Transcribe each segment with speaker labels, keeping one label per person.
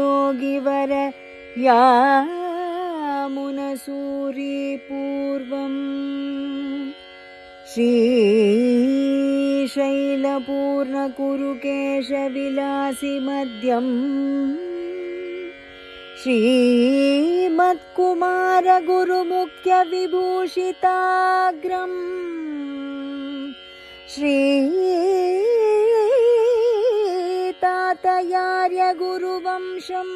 Speaker 1: योगिवर योगिवरयामुनसूरिपूर्वम् श्रीशैलपूर्ण कुरुकेशविलासिमद्यम् श्रीमत्कुमारगुरुमुख्यविभूषिताग्रम्। श्री श्रीतातयार्यगुरुवंशम्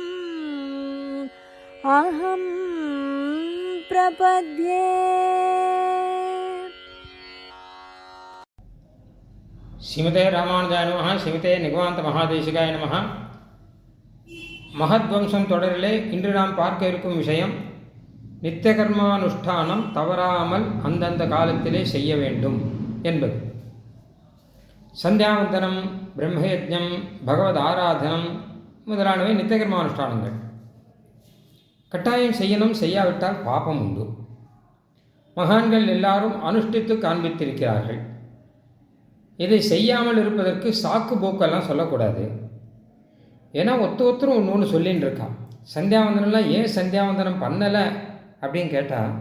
Speaker 1: अहं प्रपद्ये
Speaker 2: ஸ்ரீமதே ராமானுஜாய நமஹ ஸ்ரீமதே நிகமாந்த மகாதேசிகாய நமஹ மகத்வம்சம் தொடரிலே இன்று நாம் பார்க்க இருக்கும் விஷயம் நித்திய கர்மானுஷ்டானம் தவறாமல் அந்தந்த காலத்திலே செய்ய வேண்டும் என்பது சந்தியாவந்தனம் பிரம்மயஜம் பகவத் ஆராதனம் முதலானவை நித்திய அனுஷ்டானங்கள் கட்டாயம் செய்யணும் செய்யாவிட்டால் பாபம் உண்டு. மகான்கள் எல்லாரும் அனுஷ்டித்து காண்பித்திருக்கிறார்கள். இதை செய்யாமல் இருப்பதற்கு சாக்கு போக்கெல்லாம் சொல்லக்கூடாது. ஏன்னா ஒத்து ஒருத்தரும் ஒன்று ஒன்று சொல்லின்னு இருக்கான். சந்தியாவந்தனம்லாம் ஏன் சந்தியாவந்தனம் பண்ணலை அப்படின்னு கேட்டால்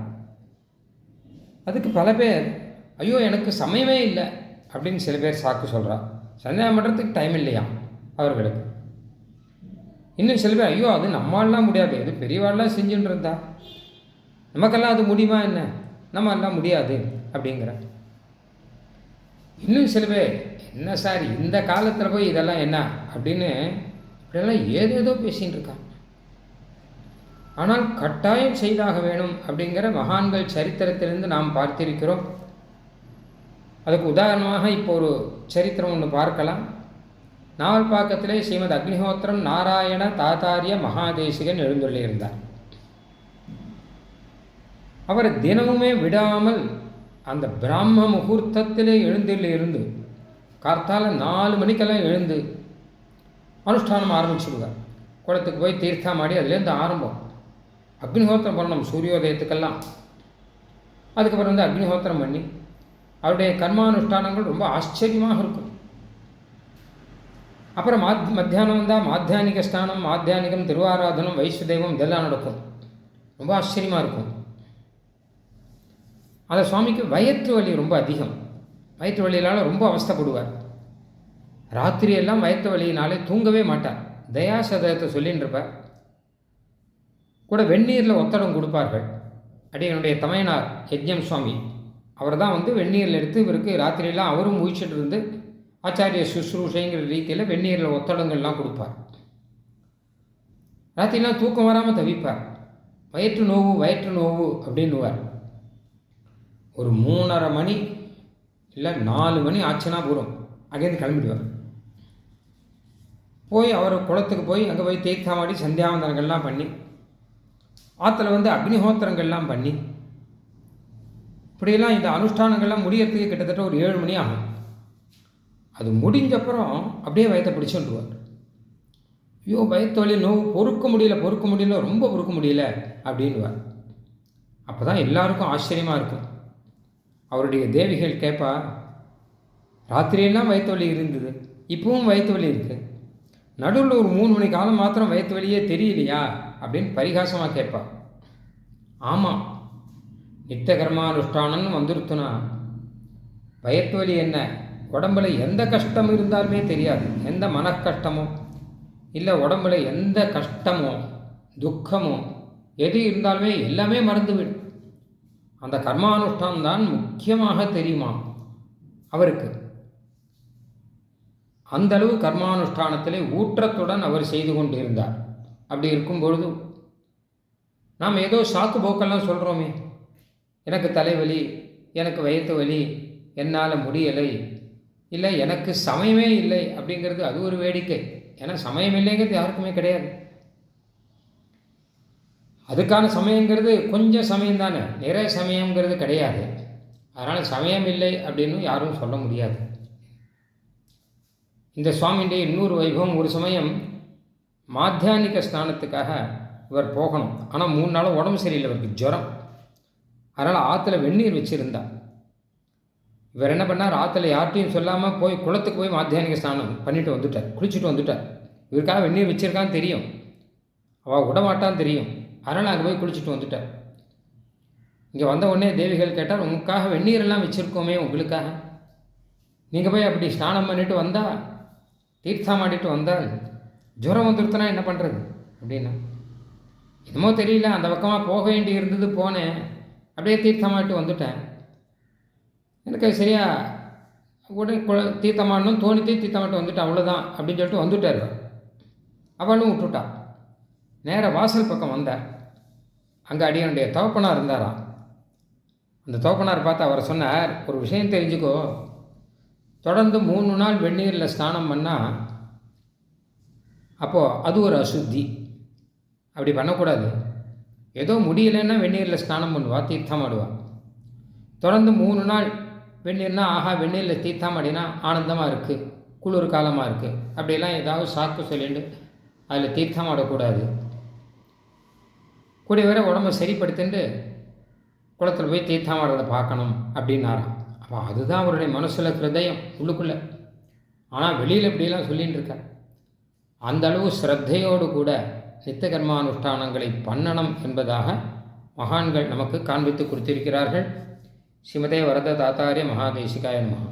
Speaker 2: அதுக்கு பல பேர் ஐயோ எனக்கு சமயமே இல்லை. அப்படின்னு சில பேர் சாக்கு சொல்கிறா சந்தேகம் பண்ணுறதுக்கு டைம் இல்லையா அவர்களுக்கு. இன்னும் சில பேர் ஐயோ அது நம்மளாலாம் முடியாது. அது பெரியவாள்லாம் செஞ்சுட்டு இருந்தா நமக்கெல்லாம் அது முடியுமா என்ன? நம்ம எல்லாம் முடியாது அப்படிங்கிற. இன்னும் சில பேர் என்ன சார் இந்த காலத்தில் போய் இதெல்லாம் என்ன அப்படின்னு இப்படியெல்லாம் ஏதேதோ பேசின்னு இருக்கான் ஆனால் கட்டாயம் செய்தாக வேணும் அப்படிங்கிற மகான்கள் சரித்திரத்திலிருந்து நாம் பார்த்திருக்கிறோம். அதுக்கு உதாரணமாக இப்போ ஒரு சரித்திரம் ஒன்று பார்க்கலாம். நாவல்பாக்கத்திலே ஸ்ரீமத் அக்னிஹோத்திரம் நாராயண தாத்தாரிய மகாதேசிகன் எழுந்துள்ளிருந்தார் அவர் தினமுமே விடாமல் அந்த பிராம முகூர்த்தத்திலே எழுந்தில் இருந்து கார்த்தால நாலு மணிக்கெல்லாம் எழுந்து அனுஷ்டானம் ஆரம்பிச்சுடுவார். குளத்துக்கு போய் தீர்த்தம் ஆடி அதுலேருந்து ஆரம்பம். அக்னிஹோத்திரம் பண்ணணும் சூரியோதயத்துக்கெல்லாம். அதுக்கப்புறம் வந்து அக்னிஹோத்திரம் பண்ணி அவருடைய கர்மானுஷ்டானங்கள் ரொம்ப ஆச்சரியமாக இருக்கும். அப்புறம் மாத் மத்தியானம் வந்தால் மாத்தியானிக ஸ்தானம் மாத்தியானிகம் திருவாராதனம் வைஸ்வதெய்வம் இதெல்லாம் நடக்கும். ரொம்ப ஆச்சரியமாக இருக்கும். அந்த சுவாமிக்கு வயிற்று வலி ரொம்ப அதிகம். வயிற்று வலியினால் ரொம்ப அவஸ்தைப்படுவார். ராத்திரியெல்லாம் வயிற்று வலியினாலே தூங்கவே மாட்டார். தயாசதயத்தை சொல்லின்னு இருப்பார் கூட வெந்நீரில் ஒத்தடம் கொடுப்பார்கள். அடி என்னுடைய தமையனார் யஜ்யம் சுவாமி. அவர் தான் வந்து வெந்நீரில் எடுத்து இவருக்கு ராத்திரியெல்லாம் அவரும் முழிச்சிட்டு இருந்து ஆச்சாரிய சுശ്രൂஷைங்கிற ரீதியில் வெந்நீரில் ஒத்தடங்கள்லாம் கொடுப்பார். ராத்திரிலாம் தூக்கம் வராமல் தவிப்பார். வயிற்று நோவு வயிற்று நோவு அப்படின்னுவார். ஒரு மூணரை மணி இல்லை நாலு மணி ஆச்சுன்னா போகிறோம் அங்கேருந்து கிளம்பிடுவார். போய் அவர் குளத்துக்கு போய் அங்கே போய் தேய்த்தாமாடி சந்தியாவந்தனங்கள்லாம் பண்ணி ஆற்றுல வந்து அக்னிஹோத்திரங்கள்லாம் பண்ணி இப்படியெல்லாம் இந்த அனுஷ்டானங்கள்லாம் முடியறதுக்கு கிட்டத்தட்ட ஒரு ஏழு மணி ஆகும். அது முடிஞ்சப்புறம் அப்படியே வயத்தை பிடிச்சுருவார் ஐயோ வயத்து வலி பொறுக்க முடியல பொறுக்க முடியல ரொம்ப பொறுக்க முடியல அப்படின்வார் அப்போ தான் எல்லாருக்கும் ஆச்சரியமாக இருக்கும். அவருடைய தேவிகள் கேட்பா ராத்திரியெல்லாம் வயிற்று வலி இருந்தது இப்பவும் வயிற்று வலி இருக்குது நடுவில் ஒரு மூணு மணி காலம் மாத்திரம் வயிற்று வலியே தெரியலையா அப்படின்னு பரிகாசமாக கேட்பா ஆமாம் நித்திய கர்மானுஷ்டானம்னு வந்துருத்துனா. வயிற்று என்ன? உடம்புல எந்த கஷ்டம் இருந்தாலுமே தெரியாது. எந்த மனக்கஷ்டமோ? இல்லை உடம்புல எந்த கஷ்டமோ? துக்கமோ? எது இருந்தாலுமே எல்லாமே மறந்துவிடும். அந்த கர்மானுஷ்டானம் தான் முக்கியமாக தெரியுமா? அவருக்கு. அந்த அளவு கர்மானுஷ்டானத்திலே ஊற்றத்துடன் அவர் செய்து கொண்டு இருந்தார் அப்படி இருக்கும் பொழுது நாம் ஏதோ சாக்கு போக்கெல்லாம் சொல்கிறோமே எனக்கு தலைவலி எனக்கு வயிற்று வலி என்னால் முடியலை. இல்லை எனக்கு சமயமே இல்லை அப்படிங்கிறது அது ஒரு வேடிக்கை. ஏன்னா சமயம் இல்லைங்கிறது யாருக்குமே கிடையாது. அதுக்கான சமயங்கிறது கொஞ்சம் சமயம் தானே. நிறைய சமயங்கிறது கிடையாது. அதனால் சமயம் இல்லை அப்படின்னு யாரும் சொல்ல முடியாது. இந்த சுவாமியுடைய இன்னொரு வைபவம் ஒரு சமயம் மாத்தியானிக ஸ்நானத்துக்காக இவர் போகணும். ஆனால் மூணு நாளும் உடம்பு சரியில்லை இவருக்கு ஜுரம். அதனால் ஆற்றுல வெந்நீர் வச்சுருந்தா. இவர் என்ன பண்ணார்? ஆற்றுல யார்கிட்டையும் சொல்லாமல் போய் குளத்துக்கு போய் மாத்தியானிக ஸ்நானம் பண்ணிட்டு வந்துட்டார். குளிச்சுட்டு வந்துட்டார். இவருக்காக வெந்நீர் வச்சிருக்கான்னு தெரியும். அவள் விடமாட்டான்னு தெரியும். அதனால் அங்கே போய் குளிச்சுட்டு வந்துட்டார். இங்கே வந்த உடனே தேவிகள் கேட்டார் உங்களுக்காக வெந்நீரெல்லாம் வச்சுருக்கோமே உங்களுக்காக. நீங்கள் போய் அப்படி ஸ்நானம் பண்ணிட்டு வந்தால் தீர்த்தம் ஆடிட்டு வந்தால் ஜுரம் வந்துருத்துனா என்ன பண்ணுறது அப்படின்னா என்னமோ தெரியல அந்த பக்கமாக போக வேண்டி இருந்தது போனேன். அப்படியே தீர்த்தமாட்டு வந்துட்டேன். எனக்கு அது சரியா உடனே குள தீர்த்தமாடணும் தோணித்தே தீர்த்தமாட்டு வந்துட்டு அவ்வளோதான் அப்படின்னு சொல்லிட்டு வந்துட்டார் அவளும் விட்டுட்டா. நேராக வாசல் பக்கம் வந்தேன் அங்கே அடியனுடைய தகப்பனார் இருந்தாராம். அந்த தோப்பனார் பார்த்து அவர் சொன்னார் ஒரு விஷயம் தெரிஞ்சுக்கோ. தொடர்ந்து மூணு நாள் வெந்நீரில் ஸ்நானம் பண்ணால் அப்போது அது ஒரு அசுத்தி. அப்படி பண்ணக்கூடாது. ஏதோ முடியலைன்னா வெந்நீரில் ஸ்நானம் பண்ணுவா தீர்த்தம் ஆடுவா தொடர்ந்து மூணு நாள் வெந்நீர்னா ஆஹா வெந்நீரில் தீர்த்தம் ஆடினா ஆனந்தமாக இருக்குது குளிர் காலமாக இருக்குது அப்படிலாம் ஏதாவது சாக்கு சொல்லிட்டு அதில் தீர்த்தம் ஆடக்கூடாது கூடிய வரை உடம்பை சரிப்படுத்திட்டு குளத்தில் போய் தீர்த்தம் ஆடுறதை பார்க்கணும் அப்படின்னாராம். அப்போ அதுதான் அவருடைய மனசில் ஹிருதயம் உள்ளுக்குள்ளே. ஆனால் வெளியில் இப்படிலாம் சொல்லிகிட்டு இருக்கார் அந்த அளவு ஸ்ரத்தையோடு கூட நித்திய கர்மானுஷ்டானங்களை பண்ணணும் என்பதாக மகான்கள் நமக்கு காண்பித்து கொடுத்திருக்கிறார்கள். ஸ்ரீமதே வரத தாத்தாரிய மகாதேசிகாய மகா